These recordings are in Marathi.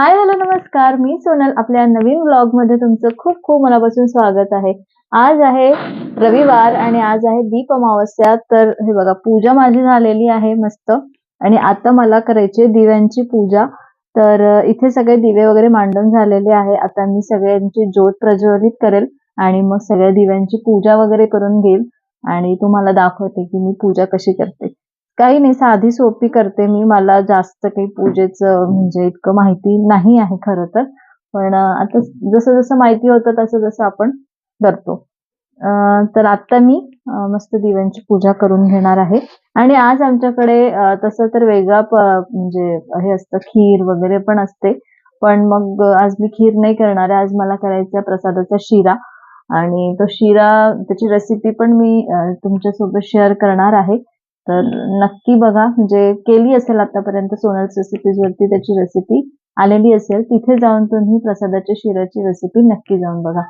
हाय हॅलो नमस्कार. मी सोनल. आपल्या नवीन ब्लॉगमध्ये तुमचं खूप खूप मनापासून स्वागत आहे. आज आहे रविवार आणि आज आहे दीप अमावस्या. तर हे बघा पूजा माझी झालेली आहे मस्त. आणि आता मला करायची दिव्यांची पूजा. तर इथे सगळे दिवे वगैरे मांडून झालेले आहे. आता मी सगळ्यांची ज्योत प्रज्वलित करेल आणि मग सगळ्या दिव्यांची पूजा वगैरे करून घेईल. आणि तुम्हाला दाखवते की मी पूजा कशी करते. काही नाही साधी सोपी करते मी. मला जास्त काही पूजेचं म्हणजे इतकं माहिती नाही आहे खरं तर. पण आता जसं जसं माहिती होतं तसं जसं आपण करतो. तर आता मी मस्त दिव्यांची पूजा करून घेणार आहे. आणि आज आमच्याकडे तसं तर वेगळा म्हणजे हे असतं खीर वगैरे पण असते. पण मग आज मी खीर नाही करणार आहे. आज मला करायचा आहे प्रसादाचा शिरा. आणि तो शिरा त्याची रेसिपी पण मी तुमच्यासोबत शेअर करणार आहे. तर नक्की बघा म्हणजे केली असेल आतापर्यंत सोनल रेसिपीज वरती त्याची रेसिपी आलेली असेल तिथे जाऊन तुम्ही प्रसादाच्या शिराची रेसिपी नक्की जाऊन बघा.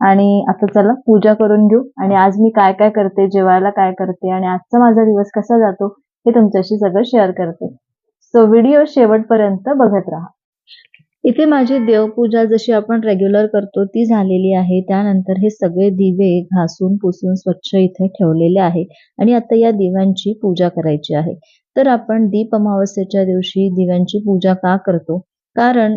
आणि आता चला पूजा करून घेऊ. आणि आज मी काय काय करते जेवायला काय करते आणि आजचा माझा दिवस कसा जातो हे तुमच्याशी सगळं शेअर करते. सो व्हिडिओ शेवटपर्यंत बघत राहा. इथे माझी देवपूजा जशी आपण रेग्युलर करतो ती झालेली आहे. त्यानंतर हे सगळे दिवे घासून पुसून स्वच्छ इथे ठेवलेले आहे. आणि आता या दिव्यांची पूजा करायची आहे. तर आपण दीप अमावस्येच्या दिवशी दिव्यांची पूजा का करतो? कारण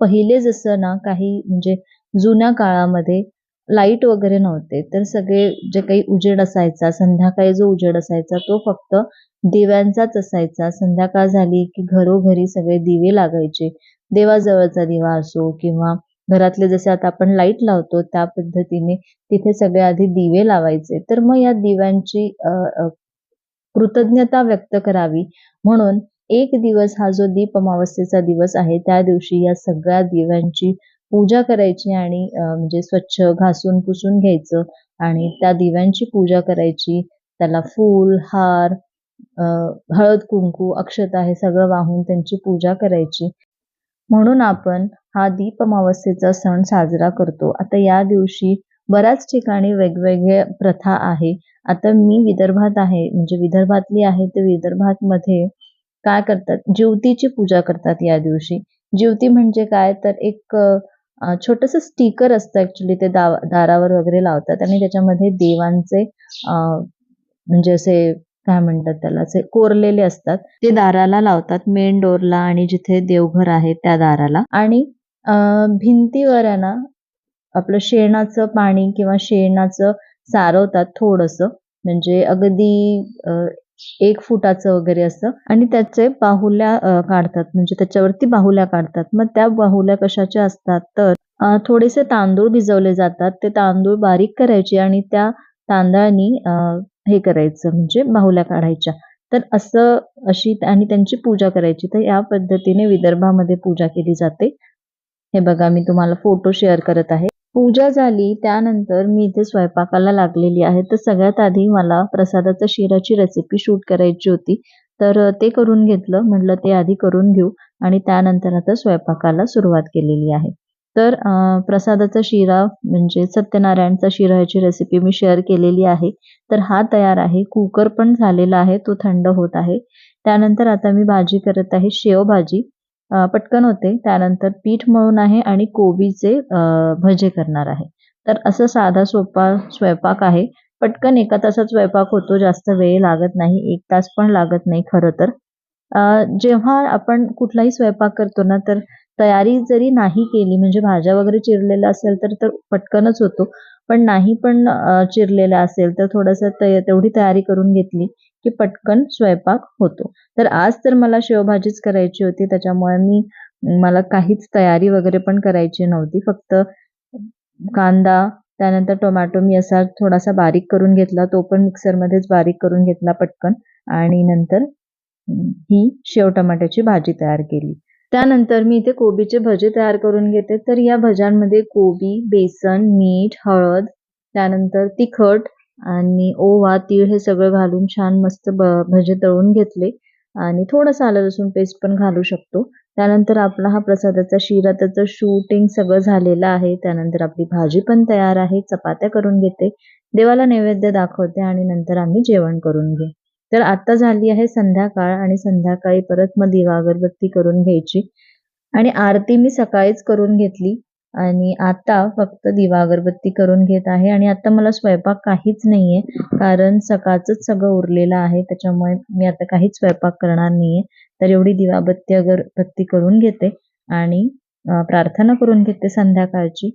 पहिले जसं ना काही म्हणजे जुन्या काळामध्ये लाइट वगैरे नव्हते. तर सगळे जे काही उजेड असायचा संध्याकाळी जो उजेड असायचा तो फक्त दिव्यांचाच असायचा. संध्याकाळ झाली की घरोघरी सगळे दिवे लागायचे. देवाजवळचा दिवा असो किंवा घरातले जसे आता आपण लाइट लावतो त्या पद्धतीने तिथे सगळे आधी दिवे लावायचे. तर मग या दिव्यांची कृतज्ञता व्यक्त करावी. म्हणून एक दिवस हा जो दीप अमावस्येचा दिवस आहे त्या दिवशी या सगळ्या दिव्यांची पूजा करायची आणि म्हणजे स्वच्छ घासून पुसून घ्यायचं आणि त्या दिव्यांची पूजा करायची. त्याला फूल हार हळद कुंकू अक्षता हे सगळं वाहून त्यांची पूजा करायची. म्हणून आपण हा दीपमावस्येचा सण साजरा करतो. आता या दिवशी बऱ्याच ठिकाणी वेगवेगळ्या प्रथा आहे. आता मी विदर्भात आहे म्हणजे विदर्भातली आहे तर विदर्भात मध्ये काय करतात? ज्योतीची पूजा करतात या दिवशी. ज्योती म्हणजे काय? तर एक छोटस छोटंसं स्टिकर असतं ऍक्च्युली ते दाव दारावर वगैरे लावतात आणि त्याच्यामध्ये देवांचे म्हणजे असे काय म्हणतात त्याला असे कोरलेले असतात. ते दाराला लावतात मेन डोरला आणि जिथे देवघर आहे त्या दाराला. आणि भिंतीवर आहे ना आपलं शेणाचं पाणी किंवा शेणाचं सारवतात थोडंसं. म्हणजे अगदी एक फुटाचं वगैरे असं. आणि त्याचे बाहुल्या काढतात. म्हणजे त्याच्यावरती बाहुल्या काढतात. मग त्या बाहुल्या कशाच्या असतात तर थोडेसे तांदूळ भिजवले जातात. ते तांदूळ बारीक करायचे आणि त्या तांदळानी हे करायचं म्हणजे बाहुल्या काढायच्या. तर असं अशी आणि त्यांची पूजा करायची. तर या पद्धतीने विदर्भामध्ये पूजा केली जाते. हे बघा मी तुम्हाला फोटो शेअर करत आहे. पूजा झाली त्यानंतर मी इथे स्वयंपाकाला लागलेली आहे. तर सगळ्यात आधी मला प्रसादाच्या शिराची रेसिपी शूट करायची होती. तर ते करून घेतलं. म्हटलं ते आधी करून घेऊ. आणि त्यानंतर आता स्वयंपाकाला सुरुवात केलेली आहे. तर प्रसादाचा शिरा म्हणजे सत्यनारायणचा शिरा ह्याची रेसिपी मी शेअर केलेली आहे. तर हा तयार आहे. कुकर पण झालेला आहे. तो थंड होत आहे. त्यानंतर आता मी भाजी करत आहे. शेव भाजी. पटकन होते. त्यानंतर पीठ मळून आहे आणि कोबीचे भजे करणार आहे. तर असं साधा सोपा स्वयंपाक आहे. पटकन एका तासात स्वयंपाक होतो. जास्त वेळ लागत नाही. एक तास पण लागत नाही खरं तर. जेव्हा आपण कुठलाही स्वयंपाक करतो ना तर तयारी जरी नाही केली म्हणजे भाज्या वगैरे चिरलेल्या असेल तर तर पटकनच होतो. पण नाही पण चिरलेलं चिरलेला असेल तर थोडंसं तेवढी तयारी करून घेतली की पटकन स्वयंपाक होतो. तर आज तर मला शेवभाजीच करायची होती त्याच्यामुळे मी मला काहीच तयारी वगैरे पण करायची नव्हती. फक्त कांदा त्यानंतर टोमॅटो मी असा थोडासा बारीक करून घेतला तो पण मिक्सरमध्येच बारीक करून घेतला पटकन. आणि नंतर ही शेव टमाट्याची भाजी तयार केली. त्यानंतर मी इथे कोबीचे भजे तयार करून घेते. तर या भज्यांमध्ये कोबी बेसन मीठ हळद त्यानंतर तिखट आणि ओवा तीळ हे सगळं घालून छान मस्त ब भजे तळून घेतले. आणि थोडंसं आलं लसूण पेस्ट पण घालू शकतो. त्यानंतर आपला हा प्रसादाचा शिरा त्याचं शूटिंग सगळं झालेलं आहे. त्यानंतर आपली भाजी पण तयार आहे. चपात्या करून घेते. देवाला नैवेद्य दाखवते आणि नंतर आम्ही जेवण करून घेऊ. तर आता झाली आहे संध्याकाळ आणि संध्याकाळी परत मग दिवा अगरबत्ती करून घ्यायची. आणि आरती मी सकाळीच करून घेतली आणि आता फक्त दिवा अगरबत्ती करून घेत आहे. आणि आता मला स्वयंपाक काहीच नाहीये कारण सकाळचंच सगळं उरलेलं आहे. त्याच्यामुळे मी आता काहीच स्वयंपाक करणार नाहीये. तर एवढी दिवाबत्ती अगरबत्ती करून घेते आणि प्रार्थना करून घेते संध्याकाळची.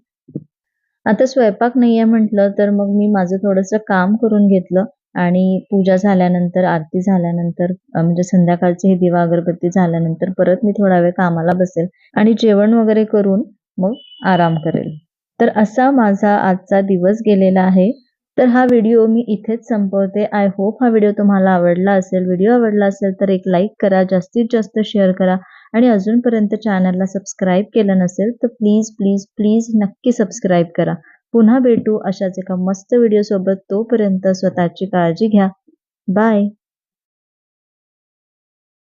आता स्वयंपाक नाहीये म्हटलं तर मग मी माझं थोडंसं काम करून घेतलं. आणि पूजा झाल्यानंतर आरती झाल्यानंतर म्हणजे संध्याकाळची ही दिवा अगरबत्ती झाल्यानंतर परत मी थोडा वेळ कामाला बसेल आणि जेवण वगैरे करून मग आराम करेल. तर असा माझा आजचा दिवस गेलेला आहे. तर हा व्हिडिओ मी इथेच संपवते. आय होप हा व्हिडिओ तुम्हाला आवडला असेल. व्हिडिओ आवडला असेल तर एक लाईक करा जास्तीत जास्त शेअर करा आणि अजूनपर्यंत चॅनलला सबस्क्राईब केलं नसेल तर प्लीज प्लीज प्लीज नक्की सबस्क्राईब करा. पुन्हा भेटू अशाच एका मस्त व्हिडिओ सोबत तोपर्यंत स्वतःची काळजी घ्या. बाय